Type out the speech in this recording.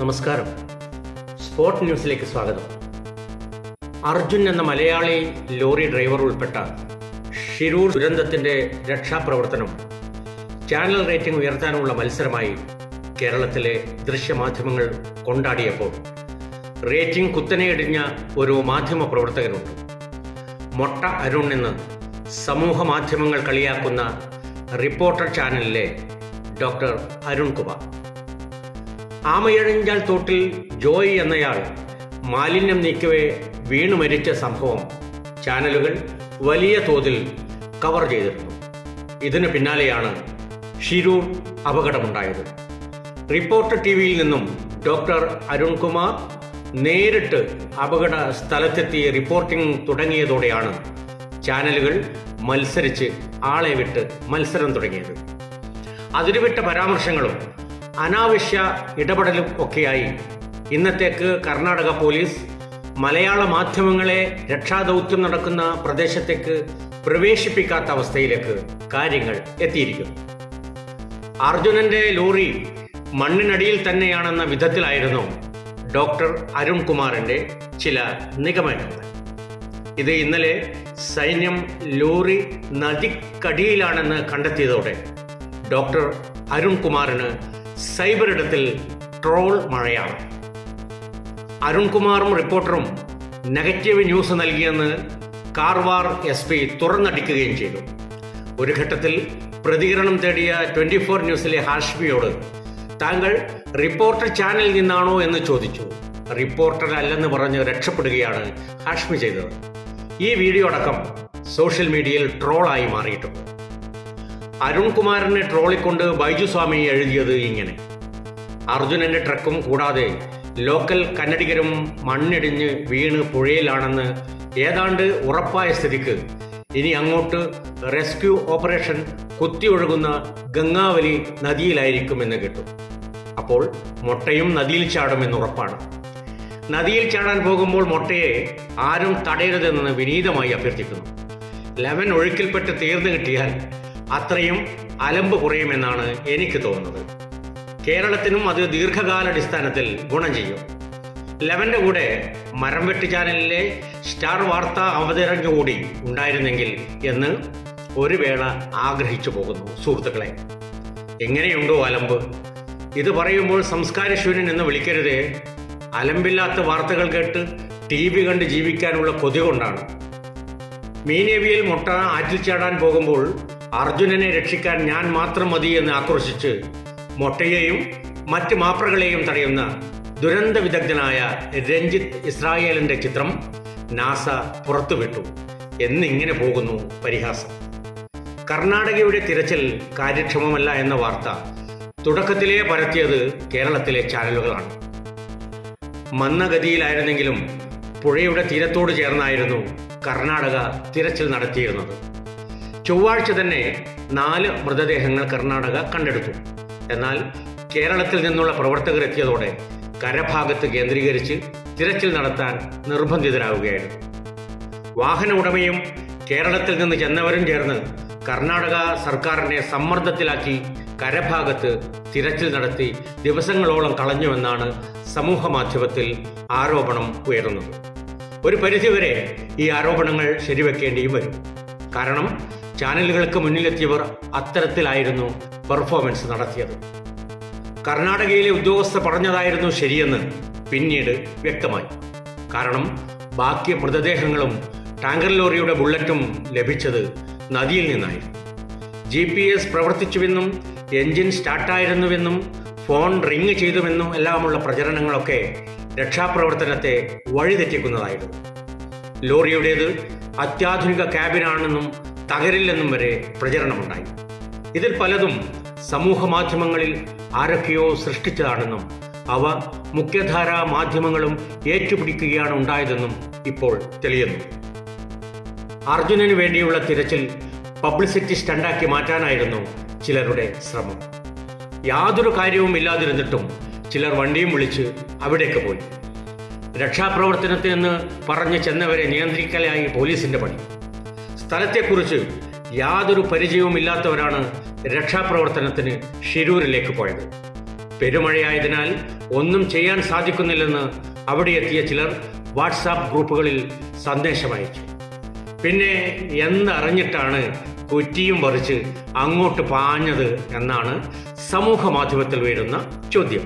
നമസ്കാരം. സ്പോർട്ട് ന്യൂസിലേക്ക് സ്വാഗതം. അർജുൻ എന്ന മലയാളി ലോറി ഡ്രൈവർ ഉൾപ്പെട്ട ഷിരൂർ ദുരന്തത്തിന്റെ രക്ഷാപ്രവർത്തനം ചാനൽ റേറ്റിംഗ് ഉയർത്താനുള്ള മത്സരമായി കേരളത്തിലെ ദൃശ്യമാധ്യമങ്ങൾ കൊണ്ടാടിയപ്പോൾ റേറ്റിംഗ് കുത്തനെയടിഞ്ഞ ഒരു മാധ്യമ പ്രവർത്തകനുണ്ട്. മൊട്ട അരുൺ എന്ന് സമൂഹ മാധ്യമങ്ങൾ കളിയാക്കുന്ന റിപ്പോർട്ടർ ചാനലിലെ ഡോക്ടർ അരുൺ കുമാർ. ആമയഴഞ്ചാൽ തോട്ടിൽ ജോയി എന്നയാൾ മാലിന്യം നീക്കവേ വീണു മരിച്ച സംഭവം ചാനലുകൾ വലിയ തോതിൽ കവർ ചെയ്തിരുന്നു. ഇതിന് പിന്നാലെയാണ് ഷിരൂർ അപകടമുണ്ടായത്. റിപ്പോർട്ടർ ടി വിയിൽ നിന്നും ഡോക്ടർ അരുൺകുമാർ നേരിട്ട് അപകട സ്ഥലത്തെത്തി റിപ്പോർട്ടിംഗ് തുടങ്ങിയതോടെയാണ് ചാനലുകൾ മത്സരിച്ച് ആളെ വിട്ട് മത്സരം തുടങ്ങിയത്. അതിരുവിട്ട പരാമർശങ്ങളും അനാവശ്യ ഇടപെടലും ഒക്കെയായി. ഇന്നത്തേക്ക് കർണാടക പോലീസ് മലയാള മാധ്യമങ്ങളെ രക്ഷാദൗത്യം നടക്കുന്ന പ്രദേശത്തേക്ക് പ്രവേശിപ്പിക്കാത്ത അവസ്ഥയിലേക്ക് കാര്യങ്ങൾ എത്തിയിരിക്കുന്നു. അർജുനന്റെ ലോറി മണ്ണിനടിയിൽ തന്നെയാണെന്ന വിധത്തിലായിരുന്നു ഡോക്ടർ അരുൺകുമാറിന്റെ ചില നിഗമനങ്ങൾ. ഇത് ഇന്നലെ സൈന്യം ലോറി നദിക്കടിയിലാണെന്ന് കണ്ടെത്തിയതോടെ ഡോക്ടർ അരുൺകുമാറിന് സൈബർ ഇടത്തിൽ ട്രോൾ മഴയാണ്. അരുൺകുമാറും റിപ്പോർട്ടറും നെഗറ്റീവ് ന്യൂസ് നൽകിയെന്ന് കാർവാർ എസ് പി തുറന്നടിക്കുകയും ചെയ്തു. ഒരു ഘട്ടത്തിൽ പ്രതികരണം തേടിയ ട്വന്റി ഫോർ ന്യൂസിലെ ഹാഷ്മിയോട് താങ്കൾ റിപ്പോർട്ടർ ചാനലിൽ നിന്നാണോ എന്ന് ചോദിച്ചു. റിപ്പോർട്ടർ അല്ലെന്ന് പറഞ്ഞ് രക്ഷപ്പെടുകയാണ് ഹാഷ്മി ചെയ്തത്. ഈ വീഡിയോ അടക്കം സോഷ്യൽ മീഡിയയിൽ ട്രോളായി മാറിയിട്ടുണ്ട്. അരുൺകുമാറിനെ ട്രോളിക്കൊണ്ട് ബൈജു സ്വാമി എഴുതിയത് ഇങ്ങനെ. അർജുനന്റെ ട്രക്കും കൂടാതെ ലോക്കൽ കന്നഡികരും മണ്ണിടിഞ്ഞ് വീണ് പുഴയിലാണെന്ന് ഏതാണ്ട് ഉറപ്പായ സ്ഥിതിക്ക് ഇനി അങ്ങോട്ട് റെസ്ക്യൂ ഓപ്പറേഷൻ കുത്തിയൊഴുകുന്ന ഗംഗാവലി നദിയിലായിരിക്കുമെന്ന് കേട്ടു. അപ്പോൾ മുട്ടയും നദിയിൽ ചാടുമെന്ന് ഉറപ്പാണ്. നദിയിൽ ചാടാൻ പോകുമ്പോൾ മുട്ടയെ ആരും തടയരുതെന്ന് വിനീതമായി അഭ്യർത്ഥിക്കുന്നു. ലെമൻ ഒഴുക്കിൽപ്പെട്ട് തീർന്നു കിട്ടിയാൽ അത്രയും അലമ്പ് കുറയുമെന്നാണ് എനിക്ക് തോന്നുന്നത്. കേരളത്തിനും അത് ദീർഘകാലാടിസ്ഥാനത്തിൽ ഗുണം ചെയ്യും. ലെവന്റെ കൂടെ മരം വെട്ടി ചാനലിലെ സ്റ്റാർ വാർത്ത അവതരണ കൂടി ഉണ്ടായിരുന്നെങ്കിൽ എന്ന് ഒരു വേള ആഗ്രഹിച്ചു പോകുന്നു സുഹൃത്തുക്കളെ. എങ്ങനെയുണ്ടോ അലമ്പ്? ഇത് പറയുമ്പോൾ സംസ്കാരശൂന്യൻ എന്ന് വിളിക്കരുതേ. അലമ്പില്ലാത്ത വാർത്തകൾ കേട്ട് ടി വി കണ്ട് ജീവിക്കാനുള്ള കൊതി കൊണ്ടാണ്. മീനേവിയിൽ മുട്ട ആറ്റിൽ ചാടാൻ പോകുമ്പോൾ അർജുനനെ രക്ഷിക്കാൻ ഞാൻ മാത്രം മതി എന്ന് ആക്രോശിച്ച് മൊട്ടയെയും മറ്റ് മാപ്രകളെയും തടയുന്ന ദുരന്ത വിദഗ്ധനായ രഞ്ജിത്ത് ഇസ്രായേലിന്റെ ചിത്രം നാസ പുറത്തുവിട്ടു. എന്നിങ്ങനെ പോകുന്നു പരിഹാസം. കർണാടകയുടെ തിരച്ചിൽ കാര്യക്ഷമമല്ല എന്ന വാർത്ത തുടക്കത്തിലേ പരത്തിയത് കേരളത്തിലെ ചാനലുകളാണ്. മന്ദഗതിയിലായിരുന്നെങ്കിലും പുഴയുടെ തീരത്തോട് ചേർന്നായിരുന്നു കർണാടക തിരച്ചിൽ നടത്തിയിരുന്നത്. ചൊവ്വാഴ്ച തന്നെ നാല് മൃതദേഹങ്ങൾ കർണാടക കണ്ടെടുത്തു. എന്നാൽ കേരളത്തിൽ നിന്നുള്ള പ്രവർത്തകർ എത്തിയതോടെ കരഭാഗത്ത് കേന്ദ്രീകരിച്ച് തിരച്ചിൽ നടത്താൻ നിർബന്ധിതരാകുകയായിരുന്നു വാഹന ഉടമയും കേരളത്തിൽ നിന്ന് ചെന്നവരും ചേർന്ന് കർണാടക സർക്കാരിനെ സമ്മർദ്ദത്തിലാക്കി കരഭാഗത്ത് തിരച്ചിൽ നടത്തി ദിവസങ്ങളോളം കളഞ്ഞുവെന്നാണ് സമൂഹ മാധ്യമത്തിൽ ആരോപണം ഉയരുന്നത്. ഒരു പരിധിവരെ ഈ ആരോപണങ്ങൾ ശരിവെക്കേണ്ടിയും വരും. കാരണം ചാനലുകൾക്ക് മുന്നിലെത്തിയവർ അത്തരത്തിലായിരുന്നു പെർഫോമൻസ് നടത്തിയത്. കർണാടകയിലെ ഉദ്യോഗസ്ഥ പറഞ്ഞതായിരുന്നു ശരിയെന്ന് പിന്നീട് വ്യക്തമായി. കാരണം ബാക്കി മൃതദേഹങ്ങളും ടാങ്കർ ലോറിയുടെ ബുള്ളറ്റും ലഭിച്ചത് നദിയിൽ നിന്നായിരുന്നു. ജി പി എസ് പ്രവർത്തിച്ചുവെന്നും എഞ്ചിൻ സ്റ്റാർട്ടായിരുന്നുവെന്നും ഫോൺ റിങ് ചെയ്തുവെന്നും എല്ലാമുള്ള പ്രചരണങ്ങളൊക്കെ രക്ഷാപ്രവർത്തനത്തെ വഴിതെറ്റിക്കുന്നതായിരുന്നു. ലോറിയുടേത് അത്യാധുനിക ക്യാബിനാണെന്നും തകരില്ലെന്നും വരെ പ്രചരണമുണ്ടായി. ഇതിൽ പലതും സമൂഹ മാധ്യമങ്ങളിൽ ആരൊക്കെയോ സൃഷ്ടിച്ചതാണെന്നും അവ മുഖ്യധാരാ മാധ്യമങ്ങളും ഏറ്റുപിടിക്കുകയാണ് ഉണ്ടായതെന്നും ഇപ്പോൾ തെളിയുന്നു. അർജുനന് വേണ്ടിയുള്ള തിരച്ചിൽ പബ്ലിസിറ്റി സ്റ്റണ്ടാക്കി മാറ്റാനായിരുന്നു ചിലരുടെ ശ്രമം. യാതൊരു കാര്യവും ഇല്ലാതിരുന്നിട്ടും ചിലർ വണ്ടിയും വിളിച്ച് അവിടേക്ക് പോയി. രക്ഷാപ്രവർത്തനത്തിനെന്ന് പറഞ്ഞ് ചെന്നവരെ നിയന്ത്രിക്കലായി പോലീസിന്റെ പണി. സ്ഥലത്തെക്കുറിച്ച് യാതൊരു പരിചയവും ഇല്ലാത്തവരാണ് രക്ഷാപ്രവർത്തനത്തിന് ഷിരൂരിലേക്ക് പോയത്. പെരുമഴയായതിനാൽ ഒന്നും ചെയ്യാൻ സാധിക്കുന്നില്ലെന്ന് അവിടെ എത്തിയ ചിലർ വാട്സാപ്പ് ഗ്രൂപ്പുകളിൽ സന്ദേശമയച്ചു പിന്നെ എന്നറിഞ്ഞിട്ടാണ് കുറ്റിയും പറിച്ച് അങ്ങോട്ട് പാഞ്ഞത് എന്നാണ് സമൂഹ മാധ്യമത്തിൽ വരുന്ന ചോദ്യം.